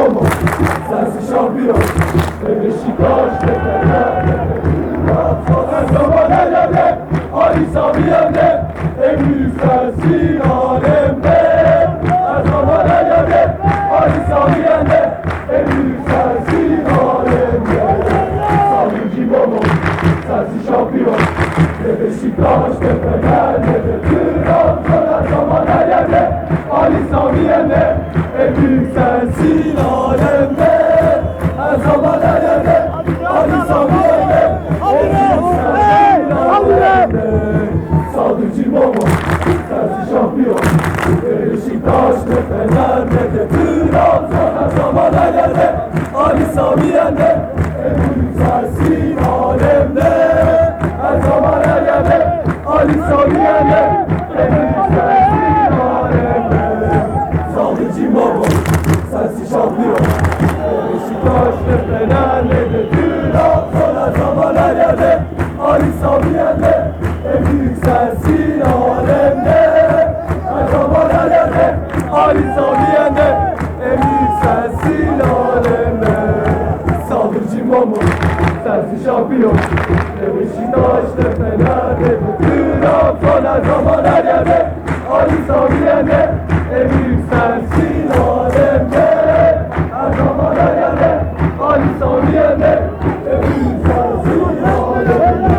Momo Sensin şampiyon Ve Beşiktaş ve Fener Her zaman her yerde Ali Sami yerde En büyük sensin alemde Her zaman her yerde Ali Sami yerde En büyük sensin alemde Sami Momo Sensin şampiyon Ve Beşiktaş ve Fener Ve Trabzon her zaman her yerde Ali Sami yerde En büyük sensin alemde Momo Sensin şampiyon. Beşiktaş ve Fener Ve de Trabzon her zaman her yerde Ali Sami yerde En büyük sensin alemde. Her zaman her yerde Ali Sami yerde En büyük sensin alemde Sadıcı Momo Sensin şampiyon. Beşiktaş ve Fener Ve de Trabzon her zaman her yerde Ali Sami yerde En büyük Ali Sabiye'ne Emir sensin aleme. Salıcı mamu sensin şampiyon. Ne Beşiktaş ne Fener'de. Bütün haftalar zaman her yerde. Ali Sabiye'ne Emir sensin aleme. Her zaman her yerde. Ali Sabiye'ne Emir